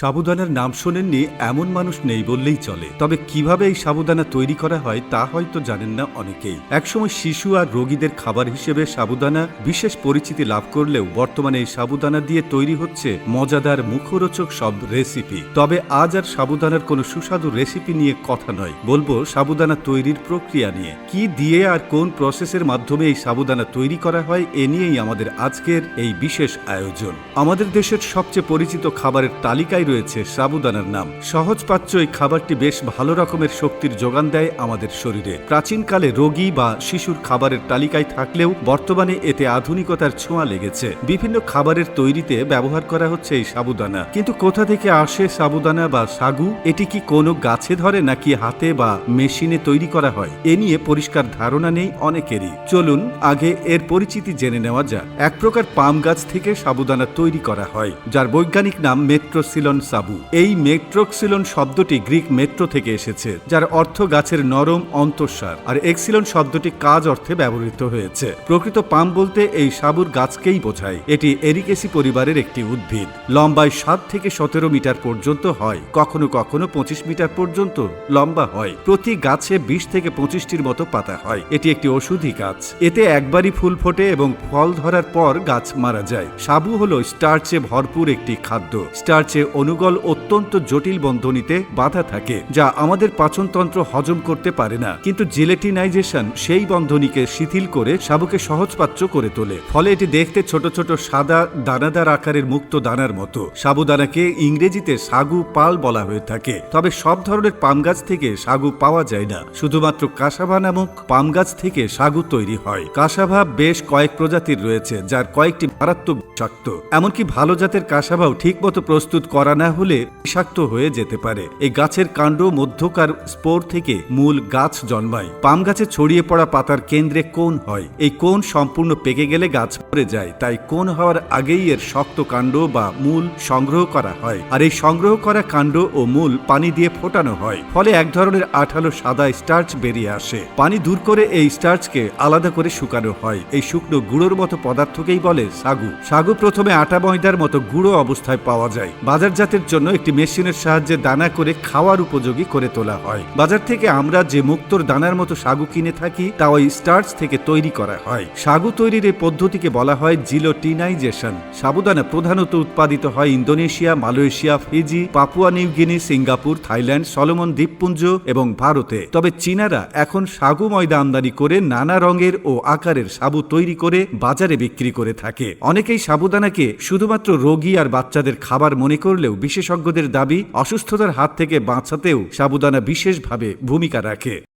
সাবুদানার নাম শোনেননি এমন মানুষ নেই বললেই চলে। তবে কীভাবে এই সাবুদানা তৈরি করা হয় তা হয়তো জানেন না অনেকেই। একসময় শিশু আর রোগীদের খাবার হিসেবে সাবুদানা বিশেষ পরিচিতি লাভ করলেও বর্তমানে এই সাবুদানা দিয়ে তৈরি হচ্ছে মজাদার মুখরোচক সব রেসিপি। তবে আজ আর সাবুদানার কোনো সুস্বাদু রেসিপি নিয়ে কথা নয়। বলব সাবুদানা তৈরির প্রক্রিয়া নিয়ে। কি দিয়ে আর কোন প্রসেসের মাধ্যমে এই সাবুদানা তৈরি করা হয় এ নিয়েই আমাদের আজকের এই বিশেষ আয়োজন। আমাদের দেশের সবচেয়ে পরিচিত খাবারের তালিকায় রয়েছে সাবুদানার নাম। সহজপাচ্য এই খাবারটি বেশ ভালো রকমের শক্তির যোগান দেয় আমাদের শরীরে। প্রাচীনকালে রোগী বা শিশুর খাবারের তালিকায় থাকলেও বর্তমানে এতে আধুনিকতার ছোঁয়া লেগেছে। বিভিন্ন খাবারের তৈরিতে ব্যবহার করা হচ্ছে এই সাবুদানা। কিন্তু কোথা থেকে আসে সাবুদানা বা সাগু? এটি কি কোনো গাছে ধরে নাকি হাতে বা মেশিনে তৈরি করা হয়? এ নিয়ে পরিষ্কার ধারণা নেই অনেকেরই। চলুন আগে এর পরিচিতি জেনে নেওয়া যাক। এক প্রকার পাম গাছ থেকে সাবুদানা তৈরি করা হয়, যার বৈজ্ঞানিক নাম মেট্রোসিলন সাবু। এই মেট্রোক্সিলন শব্দটি গ্রিক মেট্রো থেকে এসেছে, যার অর্থ গাছের নরম অন্তঃসার। আর এক্সিলন শব্দটি কাজ অর্থে ব্যবহৃত হয়েছে। প্রকৃত পাম বলতে এই সাবুর গাছকেই বোঝায়। এটি এরিকেসি পরিবারের একটি উদ্ভিদ। লম্বায় সাত থেকে সতেরো মিটার পর্যন্ত হয়। কখনো কখনো পঁচিশ মিটার পর্যন্ত লম্বা হয়। প্রতি গাছে বিশ থেকে পঁচিশটির মতো পাতা হয়। এটি একটি ওষুধি গাছ। এতে একবারই ফুল ফোটে এবং ফল ধরার পর গাছ মারা যায়। সাবু হলো স্টার্চে ভরপুর একটি খাদ্য। স্টার্চে অনুগল অত্যন্ত জটিল বন্ধনীতে বাধা থাকে, যা আমাদের পাচনতন্ত্র হজম করতে পারে না। কিন্তু জিলেটিনাইজেশন সেই বন্ধনীকে শিথিল করে সাবুকে সহজপাচ্য করে তোলে। ফলে এটি দেখতে ছোট ছোট সাদা দানাদার আকারের মুক্ত দানার মতো। সাবুদানাকে ইংরেজিতে সাগু পাল বলা হয়ে থাকে। তবে সব ধরনের পাম গাছ থেকে সাগু পাওয়া যায় না। শুধুমাত্র কাসাভা নামক পাম গাছ থেকে সাগু তৈরি হয়। কাসাভা বেশ কয়েক প্রজাতির রয়েছে, যার কয়েকটি মারাত্মক বিষাক্ত। এমনকি ভালো জাতের কাসাভাও ঠিকমতো প্রস্তুত করা না হলে বিষাক্ত হয়ে যেতে পারে। এই গাছের কাণ্ড মধ্যকার স্পোর থেকে মূল গাছ জন্মায়। পাম গাছে ছড়িয়ে পড়া পাতার কেন্দ্রে কোন হয়। এই কোন সম্পূর্ণ পেকে গেলে গাছ মরে যায়। তাই কোন হওয়ার আগেই এর শক্ত কাণ্ড বা মূল সংগ্রহ করা হয়। আর এই সংগ্রহ করা কাণ্ড ও মূল পানি দিয়ে ফোটানো হয়। ফলে এক ধরনের আঠালো সাদা স্টার্চ বেরিয়ে আসে। পানি দূর করে এই স্টার্চকে আলাদা করে শুকানো হয়। এই শুকনো গুঁড়োর মতো পদার্থকেই বলে সাগু। সাগু প্রথমে আটা ময়দার মতো গুঁড়ো অবস্থায় পাওয়া যায়। বাজারজাতের জন্য একটি মেশিনের সাহায্যে দানা করে খাওয়ার উপযোগী করে তোলা হয়। বাজার থেকে আমরা যে মুক্তোর দানার মতো সাগু কিনে থাকি, তা ওই স্টার্চ থেকে তৈরি করা হয়। সাগু তৈরির এই পদ্ধতিকে বলা হয় জিলোটিনাইজেশন। সাবুদানা প্রধানত উৎপাদিত হয় Indonesia, Malaysia, Fiji, Papua New Guinea Singapore, Thailand, Solomon দ্বীপপুঞ্জ এবং ভারতে। তবে চীনারা এখন সাগু ময়দা আমদানি করে নানা রঙের ও আকারের সাবু তৈরি করে বাজারে বিক্রি করে থাকে। অনেকেই সাবুদানাকে শুধুমাত্র রোগী আর বাচ্চাদের খাবার মনে করলেও বিশেষজ্ঞদের দাবি অসুস্থতার হাত থেকে বাঁচাতেও সাবুদানা বিশেষভাবে ভূমিকা রাখে।